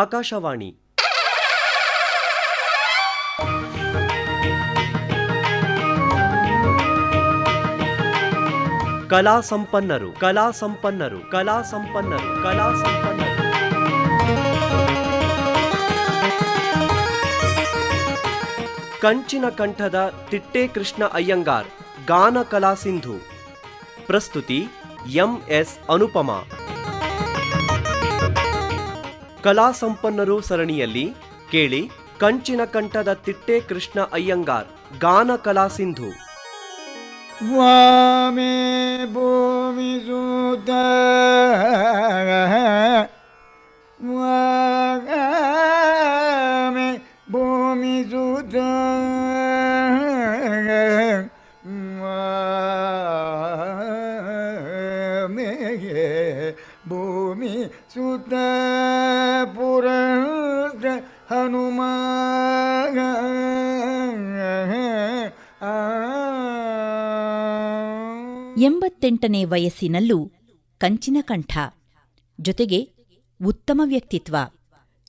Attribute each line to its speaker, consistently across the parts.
Speaker 1: ಆಕಾಶವಾಣಿ. ಕಲಾ ಸಂಪನ್ನರು ಕಲಾ ಸಂಪನ್ನರು ಕಲಾ ಸಂಪನ್ನರು ಕಲಾ ಸಂಪನ್ನರು. ಕಂಚಿನ ಕಂಠದ ತಿಟ್ಟೆ ಕೃಷ್ಣ ಅಯ್ಯಂಗಾರ್, ಗಾನ ಕಲಾ ಸಿಂಧು. ಪ್ರಸ್ತುತಿ ಎಂ ಎಸ್ ಅನುಪಮ. ಕಲಾ ಸಂಪನ್ನರು ಸರಣಿಯಲ್ಲಿ ಕೇಳಿ ಕಂಚಿನ ಕಂಠದ ತಿಟ್ಟೆ ಕೃಷ್ಣ ಅಯ್ಯಂಗಾರ್, ಗಾನ ಕಲಾ ಸಿಂಧು.
Speaker 2: ವಾಮೆ ಭೂಮಿ ಸೂತ ವಾಮೆ ಭೂಮಿ ಸೂತ
Speaker 3: ಎಂಬತ್ತೆಂಟನೇ ವಯಸ್ಸಿನಲ್ಲೂ ಕಂಚಿನ ಕಂಠ, ಜೊತೆಗೆ ಉತ್ತಮ ವ್ಯಕ್ತಿತ್ವ,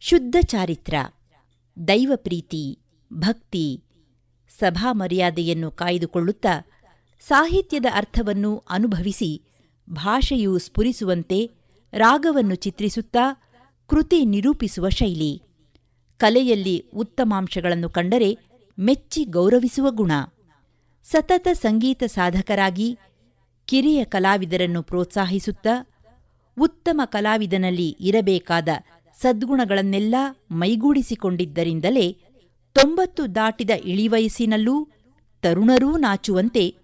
Speaker 3: ಶುದ್ಧ ಚಾರಿತ್ರ ದೈವಪ್ರೀತಿ ಭಕ್ತಿ, ಸಭಾ ಮರ್ಯಾದೆಯನ್ನು ಕಾಯ್ದುಕೊಳ್ಳುತ್ತಾ ಸಾಹಿತ್ಯದ ಅರ್ಥವನ್ನು ಅನುಭವಿಸಿ ಭಾಷೆಯು ಸ್ಫುರಿಸುವಂತೆ ರಾಗವನ್ನು ಚಿತ್ರಿಸುತ್ತಾ ಕೃತಿ ನಿರೂಪಿಸುವ ಶೈಲಿ, ಕಲೆಯಲ್ಲಿ ಉತ್ತಮಾಂಶಗಳನ್ನು ಕಂಡರೆ ಮೆಚ್ಚಿ ಗೌರವಿಸುವ ಗುಣ. ಸತತ ಸಂಗೀತ ಸಾಧಕರಾಗಿ ಕಿರಿಯ ಕಲಾವಿದರನ್ನು ಪ್ರೋತ್ಸಾಹಿಸುತ್ತಾ ಉತ್ತಮ ಕಲಾವಿದನಲ್ಲಿ ಇರಬೇಕಾದ ಸದ್ಗುಣಗಳನ್ನೆಲ್ಲ ಮೈಗೂಡಿಸಿಕೊಂಡಿದ್ದರಿಂದಲೇ ತೊಂಬತ್ತು ದಾಟಿದ ಇಳಿವಯಸ್ಸಿನಲ್ಲೂ ತರುಣರೂ ನಾಚುವಂತೆ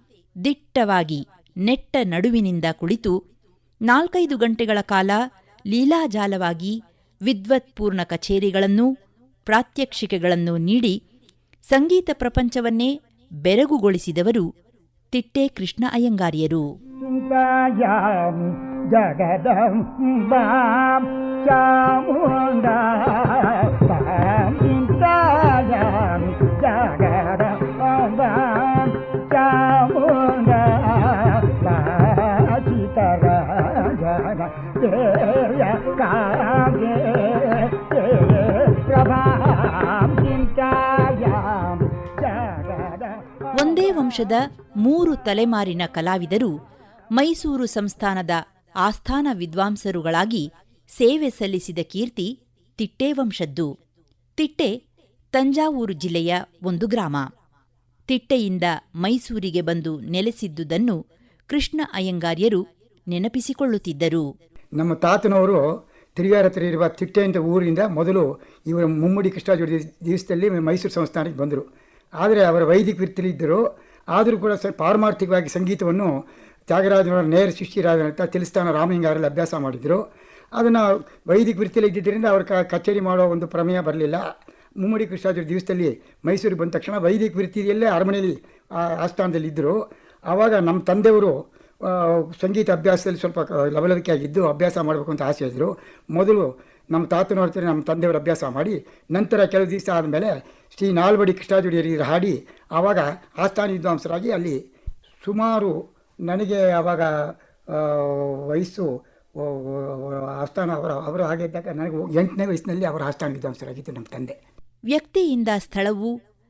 Speaker 3: ದಿಟ್ಟವಾಗಿ ನೆಟ್ಟ ನಡುವಿನಿಂದ ಕುಳಿತು ನಾಲ್ಕೈದು ಗಂಟೆಗಳ ಕಾಲ ಲೀಲಾಜಾಲವಾಗಿ ವಿದ್ವತ್ಪೂರ್ಣ ಕಚೇರಿಗಳನ್ನು, ಪ್ರಾತ್ಯಕ್ಷಿಕೆಗಳನ್ನು ನೀಡಿ ಸಂಗೀತ ಪ್ರಪಂಚವನ್ನೇ ಬೆರಗುಗೊಳಿಸಿದವರು ತಿಟ್ಟೆ ಕೃಷ್ಣ ಅಯ್ಯಂಗಾರ್ಯರು
Speaker 2: ಚಿಂತಾಯಾಮಿ ಜಗದಂಬಾಂ ಚಾಮುಂಡ ಚಿಂತಾಯಾಮಿ ಜಗದಂಬಾಂ ಚಾಮುಂಡ ಚಿತರಾಜನ ದೇಯ ಕಾಗೆ
Speaker 3: ಒಂದೇ ವಂಶದ ಮೂರು ತಲೆಮಾರಿನ ಕಲಾವಿದರು ಮೈಸೂರು ಸಂಸ್ಥಾನದ ಆಸ್ಥಾನ ವಿದ್ವಾಂಸರುಗಳಾಗಿ ಸೇವೆ ಸಲ್ಲಿಸಿದ ಕೀರ್ತಿ ತಿಟ್ಟೆ ವಂಶದ್ದು ತಿಟ್ಟೆ ತಂಜಾವೂರು ಜಿಲ್ಲೆಯ ಒಂದು ಗ್ರಾಮ. ತಿಟ್ಟೆಯಿಂದ ಮೈಸೂರಿಗೆ ಬಂದು ನೆಲೆಸಿದ್ದುದನ್ನು ಕೃಷ್ಣ ಅಯ್ಯಂಗಾರ್ಯರು ನೆನಪಿಸಿಕೊಳ್ಳುತ್ತಿದ್ದರು.
Speaker 2: ನಮ್ಮ ತಾತನವರು ತಿರುಗಾರ ಹತ್ರ ಇರುವ ತಿಟ್ಟೆ ಅಂತ ಊರಿಂದ ಮೊದಲು ಇವರು ಮುಮ್ಮಡಿ ಕೃಷ್ಣಾಜೋಡಿ ದಿವಸದಲ್ಲಿ ಮೈಸೂರು ಸಂಸ್ಥಾನಕ್ಕೆ ಬಂದರು. ಆದರೆ ಅವರ ವೈದಿಕ ವೃತ್ತಿಲಿದ್ದರು ಆದರೂ ಕೂಡ ಸ್ವಲ್ಪ ಪಾರಮಾರ್ಥಿಕವಾಗಿ ಸಂಗೀತವನ್ನು ತ್ಯಾಗರಾಜನವರ ನೇರ ಶಿಷ್ಯರಾದ ಅಂತ ತಿಳಿಸ್ತಾನ ರಾಮಲಿಂಗಾರಲ್ಲಿ ಅಭ್ಯಾಸ ಮಾಡಿದರು. ಅದನ್ನು ವೈದಿಕ ವೃತ್ತಿಯಲ್ಲಿ ಇದ್ದಿದ್ದರಿಂದ ಅವ್ರ ಕಚೇರಿ ಮಾಡೋ ಒಂದು ಪ್ರಮೇಯ ಬರಲಿಲ್ಲ. ಮುಮ್ಮಡಿ ಕೃಷ್ಣಾಚಾರ್ಯ ದಿವಸದಲ್ಲಿ ಮೈಸೂರಿಗೆ ಬಂದ ತಕ್ಷಣ ವೈದಿಕ ವೃತ್ತಿಯಲ್ಲೇ ಅರಮನೆಯಲ್ಲಿ, ಆ, ಆಸ್ಥಾನದಲ್ಲಿ ಇದ್ದರು. ಆವಾಗ ನಮ್ಮ ತಂದೆಯವರು ಸಂಗೀತ ಅಭ್ಯಾಸದಲ್ಲಿ ಸ್ವಲ್ಪ ಕ- ಲವಲವಿಕೆ ಆಗಿದ್ದು ಅಭ್ಯಾಸ ಮಾಡಬೇಕು ಅಂತ ಆಸೆ ಇದ್ದರು. ಮೊದಲು ನಮ್ಮ ತಾತನ ಹತ್ರ ನಮ್ಮ ತಂದೆಯವರು ಅಭ್ಯಾಸ ಮಾಡಿ ನಂತರ ಕೆಲವು ದಿವಸ ಆದಮೇಲೆ ಶ್ರೀ ನಾಲ್ವಡಿ ಕೃಷ್ಣಾಜುಡಿಯರಿಗೆ ಹಾಡಿ ಆವಾಗ ಆಸ್ಥಾನ ವಿದ್ವಾಂಸರಾಗಿ ಅಲ್ಲಿ ಸುಮಾರು ನನಗೆ ಆವಾಗ ವಯಸ್ಸು ಆಸ್ಥಾನ ಅವರ, ಅವರು ಹಾಗೆ ಇದ್ದಾಗ ನನಗೆ ಎಂಟನೇ ವಯಸ್ಸಿನಲ್ಲಿ ಅವರ ಆಸ್ಥಾನ ವಿದ್ವಾಂಸರಾಗಿದ್ದು ನಮ್ಮ ತಂದೆ.
Speaker 3: ವ್ಯಕ್ತಿಯಿಂದ ಸ್ಥಳವು,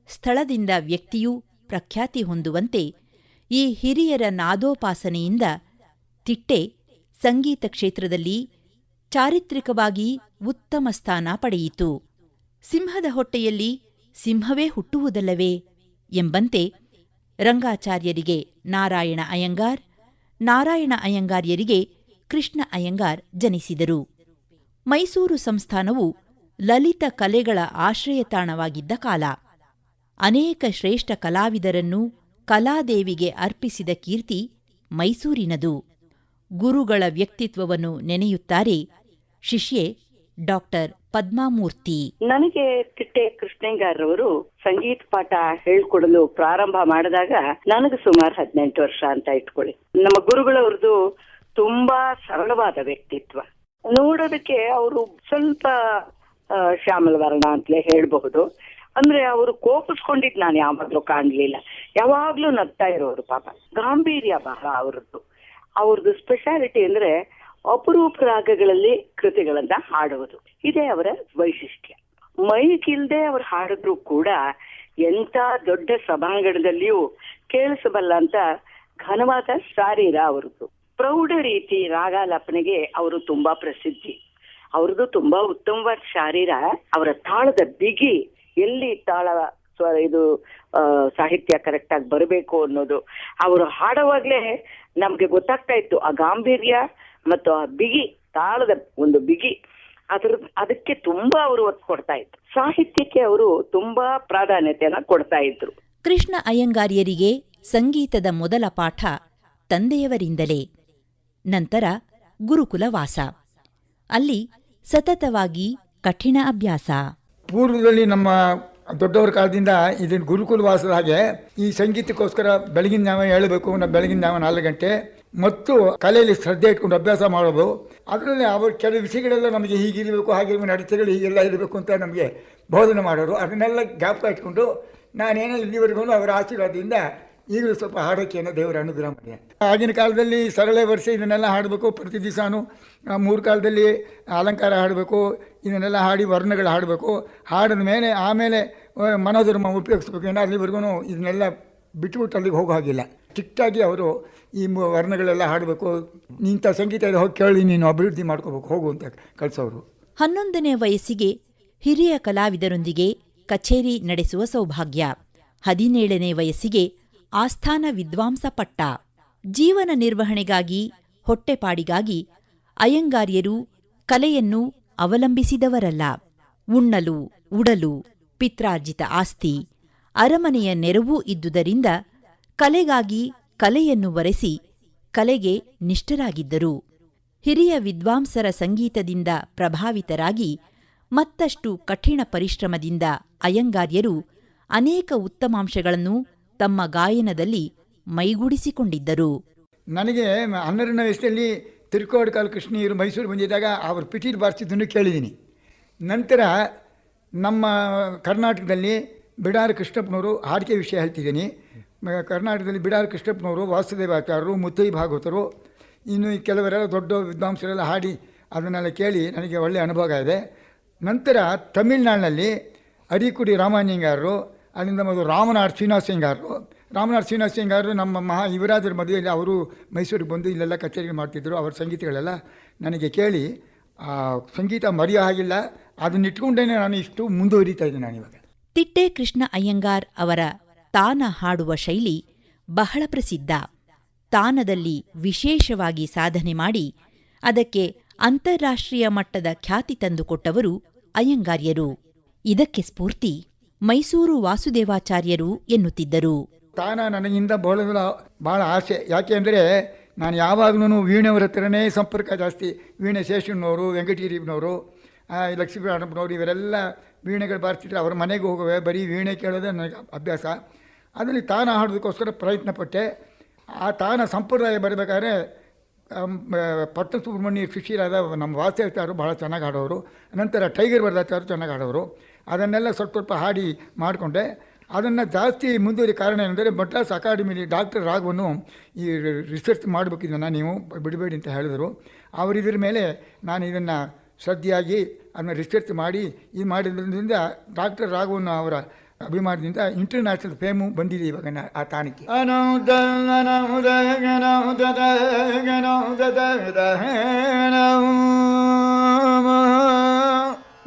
Speaker 3: ಸ್ಥಳದಿಂದ ವ್ಯಕ್ತಿಯು ಪ್ರಖ್ಯಾತಿ ಹೊಂದುವಂತೆ ಈ ಹಿರಿಯರ ನಾದೋಪಾಸನೆಯಿಂದ ತಿಟ್ಟೆ ಸಂಗೀತ ಕ್ಷೇತ್ರದಲ್ಲಿ ಚಾರಿತ್ರಿಕವಾಗಿ ಉತ್ತಮ ಸ್ಥಾನ ಪಡೆಯಿತು. ಸಿಂಹದ ಹೊಟ್ಟೆಯಲ್ಲಿ ಸಿಂಹವೇ ಹುಟ್ಟುವುದಲ್ಲವೇ ಎಂಬಂತೆ ರಂಗಾಚಾರ್ಯರಿಗೆ ನಾರಾಯಣ ಅಯ್ಯಂಗಾರ್, ನಾರಾಯಣ ಅಯ್ಯಂಗಾರ್ಯರಿಗೆ ಕೃಷ್ಣ ಅಯ್ಯಂಗಾರ್ ಜನಿಸಿದರು. ಮೈಸೂರು ಸಂಸ್ಥಾನವು ಲಲಿತ ಕಲೆಗಳ ಆಶ್ರಯತಾಣವಾಗಿದ್ದ ಕಾಲ. ಅನೇಕ ಶ್ರೇಷ್ಠ ಕಲಾವಿದರನ್ನು ಕಲಾದೇವಿಗೆ ಅರ್ಪಿಸಿದ ಕೀರ್ತಿ ಮೈಸೂರಿನದು. ಗುರುಗಳ ವ್ಯಕ್ತಿತ್ವವನ್ನು ನೆನೆಯುತ್ತಾರೆ ಶಿಷ್ಯೆ ಡಾಕ್ಟರ್ ಪದ್ಮಾಮೂರ್ತಿ.
Speaker 4: ನನಗೆ ತಿಟ್ಟೆ ಕೃಷ್ಣಂಗಾರ್ರವರು ಸಂಗೀತ ಪಾಠ ಹೇಳ್ಕೊಡಲು ಪ್ರಾರಂಭ ಮಾಡಿದಾಗ ನನಗೆ ಸುಮಾರು ಹದಿನೆಂಟು ವರ್ಷ ಅಂತ ಇಟ್ಕೊಳ್ಳಿ. ನಮ್ಮ ಗುರುಗಳವ್ರದ್ದು ತುಂಬಾ ಸರಳವಾದ ವ್ಯಕ್ತಿತ್ವ. ನೋಡೋದಕ್ಕೆ ಅವರು ಸ್ವಲ್ಪ ಶ್ಯಾಮಲ ವರ್ಣ ಅಂತಲೇ ಹೇಳಬಹುದು. ಅಂದ್ರೆ ಅವರು ಕೋಪಿಸ್ಕೊಂಡಿದ್ ನಾನು ಯಾವಾಗ್ಲೂ ಕಾಣ್ಲಿಲ್ಲ. ಯಾವಾಗ್ಲೂ ನಗ್ತಾ ಇರೋರು ಪಾಪ. ಗಾಂಭೀರ್ಯ ಬಹಳ ಅವ್ರದ್ದು. ಅವ್ರದ್ದು ಸ್ಪೆಷಾಲಿಟಿ ಅಂದ್ರೆ ಅಪರೂಪ ರಾಗಗಳಲ್ಲಿ ಕೃತಿಗಳನ್ನ ಹಾಡುವುದು. ಇದೇ ಅವರ ವೈಶಿಷ್ಟ್ಯ. ಮೈಕ್ ಇಲ್ದೆ ಅವ್ರು ಹಾಡಿದ್ರು ಕೂಡ ಎಂತ ದೊಡ್ಡ ಸಭಾಂಗಣದಲ್ಲಿಯೂ ಕೇಳಿಸಬಲ್ಲ ಅಂತ ಘನವಾದ ಶಾರೀರ ಅವರದ್ದು. ಪ್ರೌಢ ರೀತಿ ರಾಗಾಲಾಪನೆಗೆ ಅವರು ತುಂಬಾ ಪ್ರಸಿದ್ಧಿ. ಅವ್ರದ್ದು ತುಂಬಾ ಉತ್ತಮವಾದ ಶಾರೀರ ಅವರ ತಾಳದ ಬಿಗಿ ಎಲ್ಲಿ ತಾಳ ಇದು ಸಾಹಿತ್ಯ ಕರೆಕ್ಟ್ ಆಗಿ ಬರಬೇಕು ಅನ್ನೋದು. ಅವರು ಹಾಡುವಾಗ್ಲೇ ನಮ್ಗೆ ಗೊತ್ತಾಗ್ತಾ ಇತ್ತು, ಆ ಗಾಂಭೀರ್ಯ ಮತ್ತು ಆ ಬಿಗಿ ತಾಳದ ಒಂದು ಬಿಗಿ ಅದ್ರ ಅದಕ್ಕೆ ತುಂಬಾ ಅವರು ಒತ್ತು ಕೊಡ್ತಾ ಇದ್ರು. ಸಾಹಿತ್ಯಕ್ಕೆ ಅವರು ತುಂಬಾ ಪ್ರಾಧಾನ್ಯತೆಯನ್ನ ಕೊಡ್ತಾ ಇದ್ರು.
Speaker 3: ಕೃಷ್ಣ ಅಯ್ಯಂಗಾರ್ಯರಿಗೆ ಸಂಗೀತದ ಮೊದಲ ಪಾಠ ತಂದೆಯವರಿಂದಲೇ. ನಂತರ ಗುರುಕುಲವಾಸ ಅಲ್ಲಿ ಸತತವಾಗಿ ಕಠಿಣ ಅಭ್ಯಾಸ.
Speaker 2: ಪೂರ್ವದಲ್ಲಿ ನಮ್ಮ ದೊಡ್ಡವರ ಕಾಲದಿಂದ ಇದನ್ನು ಗುರುಕುಲವಾಸದ ಹಾಗೆ ಈ ಸಂಗೀತಕ್ಕೋಸ್ಕರ ಬೆಳಗಿನ ಜಾವ ಹೇಳಬೇಕು ನಾವು ಬೆಳಗಿನ ಜಾವ ನಾಲ್ಕು ಗಂಟೆ ಮತ್ತು ಕಲೆಯಲ್ಲಿ ಶ್ರದ್ಧೆ ಇಟ್ಕೊಂಡು ಅಭ್ಯಾಸ ಮಾಡೋದು, ಅದರಲ್ಲಿ ಅವರು ಕೆಲವು ವಿಷಯಗಳೆಲ್ಲ ನಮಗೆ ಹೀಗಿರಬೇಕು ಹಾಗೆ ನಡತೆಗಳು ಹೀಗೆಲ್ಲ ಇರಬೇಕು ಅಂತ ನಮಗೆ ಬೋಧನೆ ಮಾಡೋರು. ಅದನ್ನೆಲ್ಲ ಜ್ಞಾಪಕ ಇಟ್ಕೊಂಡು ನಾನೇನೋ ಇಲ್ಲಿವರೆಗೂ ಅವರ ಆಶೀರ್ವಾದದಿಂದ ಈಗಲೂ ಸ್ವಲ್ಪ ಹಾಡೋಕ್ಕೆ ಏನೋ ದೇವರ ಅನುಗ್ರಹ ಮಾಡಿ ಆಗಿನ ಕಾಲದಲ್ಲಿ ಸರಳೆ ವರ್ಷ, ಇದನ್ನೆಲ್ಲ ಹಾಡಬೇಕು ಪ್ರತಿ ದಿವಸನೂ. ಮೂರು ಕಾಲದಲ್ಲಿ ಅಲಂಕಾರ ಹಾಡಬೇಕು, ಇದನ್ನೆಲ್ಲ ಹಾಡಿ ವರ್ಣಗಳು ಹಾಡಬೇಕು. ಹಾಡಿದ ಮೇಲೆ, ಆಮೇಲೆ ಮನೋಧರ್ಮ ಉಪಯೋಗಿಸ್ಬೇಕು. ಏನೋ ಅಲ್ಲಿವರೆಗೂ ಇದನ್ನೆಲ್ಲ ಬಿಟ್ಬಿಟ್ಟು ಅಲ್ಲಿಗೆ ಹೋಗೋ ಹಾಗಿಲ್ಲ. ಸ್ಟ್ರಿಕ್ಟಾಗಿ ಅವರು ಈ ವರ್ಣಗಳೆಲ್ಲ ಹಾಡಬೇಕು. ನಿಂತ ಸಂಗೀತ ಹೋಗಿ ಕೇಳಿ, ನೀನು ಅಭಿವೃದ್ಧಿ ಮಾಡ್ಕೋಬೇಕು, ಹೋಗು ಅಂತ ಕಳಿಸೋರು.
Speaker 3: ಹನ್ನೊಂದನೇ ವಯಸ್ಸಿಗೆ ಹಿರಿಯ ಕಲಾವಿದರೊಂದಿಗೆ ಕಚೇರಿ ನಡೆಸುವ ಸೌಭಾಗ್ಯ. ಹದಿನೇಳನೇ ವಯಸ್ಸಿಗೆ ಆಸ್ಥಾನ ವಿದ್ವಾಂಸ ಪಟ್ಟ. ಜೀವನ ನಿರ್ವಹಣೆಗಾಗಿ, ಹೊಟ್ಟೆಪಾಡಿಗಾಗಿ ಅಯ್ಯಂಗಾರ್ಯರು ಕಲೆಯನ್ನು ಅವಲಂಬಿಸಿದವರಲ್ಲ. ಉಣ್ಣಲು, ಉಡಲು, ಪಿತ್ರಾರ್ಜಿತ ಆಸ್ತಿ. ಅರಮನೆಯ ನೆರವೂ ಇದ್ದುದರಿಂದ ಕಲೆಗಾಗಿ ಕಲೆಯನ್ನು ವರೆಸಿ ಕಲೆಗೆ ನಿಷ್ಠರಾಗಿದ್ದರು. ಹಿರಿಯ ವಿದ್ವಾಂಸರ ಸಂಗೀತದಿಂದ ಪ್ರಭಾವಿತರಾಗಿ ಮತ್ತಷ್ಟು ಕಠಿಣ ಪರಿಶ್ರಮದಿಂದ ಅಯ್ಯಂಗಾರ್ಯರು ಅನೇಕ ಉತ್ತಮಾಂಶಗಳನ್ನು ತಮ್ಮ ಗಾಯನದಲ್ಲಿ ಮೈಗೂಡಿಸಿಕೊಂಡಿದ್ದರು.
Speaker 2: ನನಗೆ ಹನ್ನೆರಡನೇ ವಯಸ್ಸಲ್ಲಿ ತಿರುಕೋಡ್ಕಾಲ್ ಕೃಷ್ಣಿಯರು ಮೈಸೂರು ಬಂದಿದ್ದಾಗ ಅವರು ಪಿಟೀಲ್ ಬಾರಿಸಿದ್ದನ್ನು ಕೇಳಿದ್ದೀನಿ. ನಂತರ ನಮ್ಮ ಕರ್ನಾಟಕದಲ್ಲಿ ಬಿಡಾರ ಕೃಷ್ಣಪ್ಪನವರು ಹಾಡಿಕೆ ವಿಷಯ ಹೇಳ್ತಿದ್ದೀನಿ. ಕರ್ನಾಟಕದಲ್ಲಿ ಬಿಡಾರ ಕೃಷ್ಣಪ್ಪನವರು ವಾಸುದೇವಾಚಾರ್ಯರು ಮುತ್ತೈ ಭಾಗವತರು ಇನ್ನು ಕೆಲವರೆಲ್ಲ ದೊಡ್ಡ ವಿದ್ವಾಂಸರೆಲ್ಲ ಹಾಡಿ ಅದನ್ನೆಲ್ಲ ಕೇಳಿ ನನಗೆ ಒಳ್ಳೆಯ ಅನುಭವ ಇದೆ. ನಂತರ ತಮಿಳ್ನಾಡಿನಲ್ಲಿ ಅರಿಕುಡಿ ರಾಮಾನಿಂಗಾರರು ಅಲ್ಲಿಂದ ಮೊದಲು ರಾಮನಾಥ್ ಶ್ರೀನಿವಾಸ ಸಿಂಗಾರರು ರಾಮನಾಥ್ ಶ್ರೀನಿವಾಸ ಸಿಂಗಾರರು ನಮ್ಮ ಮಹಾ ಯುವರಾಜರ ಮದುವೆಯಲ್ಲಿ ಅವರು ಮೈಸೂರಿಗೆ ಬಂದು ಇಲ್ಲೆಲ್ಲ ಕಚೇರಿ ಮಾಡ್ತಿದ್ದರು ಅವರ ಸಂಗೀತಗಳೆಲ್ಲ ನನಗೆ ಕೇಳಿ ಆ, ಸಂಗೀತ ಮರೆಯೋ ಹಾಗಿಲ್ಲ ಅದನ್ನಿಟ್ಕೊಂಡೇ ನಾನು ಇಷ್ಟು ಮುಂದುವರಿತಾ ಇದ್ದೀನಿ ನಾನಿವಾಗ.
Speaker 3: ತಿಟ್ಟೆ ಕೃಷ್ಣ ಅಯ್ಯಂಗಾರ್ ಅವರ ತಾನ ಹಾಡುವ ಶೈಲಿ ಬಹಳ ಪ್ರಸಿದ್ಧ. ತಾನದಲ್ಲಿ ವಿಶೇಷವಾಗಿ ಸಾಧನೆ ಮಾಡಿ ಅದಕ್ಕೆ ಅಂತಾರಾಷ್ಟ್ರೀಯ ಮಟ್ಟದ ಖ್ಯಾತಿ ತಂದುಕೊಟ್ಟವರು ಅಯ್ಯಂಗಾರ್ಯರು. ಇದಕ್ಕೆ ಸ್ಫೂರ್ತಿ ಮೈಸೂರು ವಾಸುದೇವಾಚಾರ್ಯರು ಎನ್ನುತ್ತಿದ್ದರು.
Speaker 2: ತಾನ ನನಗಿಂದ ಬಹಳ ಬಹಳ ಆಸೆ. ಯಾಕೆ ಅಂದರೆ ನಾನು ಯಾವಾಗಲೂ ವೀಣೆಯವರ ಹತ್ರನೇ ಸಂಪರ್ಕ ಜಾಸ್ತಿ. ವೀಣೆ ಶೇಷಣ್ಣವರು ವೆಂಕಟಗಿರಿನವರು ಲಕ್ಷ್ಮೀನಾರಾಯಣಪ್ಪನವರು ಇವರೆಲ್ಲ ವೀಣೆಗಳು ಬಾರಿಸಿದ್ರೆ ಅವ್ರ ಮನೆಗೆ ಹೋಗುವೆ. ಬರೀ ವೀಣೆ ಕೇಳೋದೇ ನನಗೆ ಅಭ್ಯಾಸ. ಅದರಲ್ಲಿ ತಾನ ಹಾಡೋದಕ್ಕೋಸ್ಕರ ಪ್ರಯತ್ನ ಪಟ್ಟೆ ಆ ತಾನ ಸಂಪ್ರದಾಯ ಬರಬೇಕಾದ್ರೆ ಪಟ್ಟ ಸುಬ್ರಹ್ಮಣ್ಯ ಶಿಷ್ಯರಾದ ನಮ್ಮ ವಾಸ್ತವ್ಯರು ಭಾಳ ಚೆನ್ನಾಗಿ ಹಾಡೋರು ನಂತರ ಟೈಗರ್ ವರದಾಚಾರ್ಯರು ಚೆನ್ನಾಗಿ ಹಾಡೋರು ಅದನ್ನೆಲ್ಲ ಸ್ವಲ್ಪ ಸ್ವಲ್ಪ ಹಾಡಿ ಮಾಡಿಕೊಂಡೆ. ಅದನ್ನು ಜಾಸ್ತಿ ಮುಂದುವರಿ ಕಾರಣ ಏನಂದರೆ ಮಡ್ರಾಸ್ ಅಕಾಡೆಮಿಲಿ ಡಾಕ್ಟರ್ ರಾಘವನ್ನು ಈ ರಿಸರ್ಚ್ ಮಾಡಬೇಕು ಇದನ್ನು ನೀವು ಬಿಡಬೇಡಿ ಅಂತ ಹೇಳಿದರು. ಅವರು ಇದ್ರ ಮೇಲೆ ನಾನು ಇದನ್ನು ಶ್ರದ್ಧೆಯಾಗಿ ಅದನ್ನು ರಿಸರ್ಚ್ ಮಾಡಿ ಇದು ಮಾಡಿದ್ರಿಂದ ಡಾಕ್ಟರ್ ರಾಘವನ್ನು ಅವರ ಅಭಿಮಾನದಿಂದ ಇಂಟರ್ನ್ಯಾಷನಲ್ ಫೇಮು ಬಂದಿದೆ ಇವಾಗ ಆ ತಾಣಕ್ಕೆ.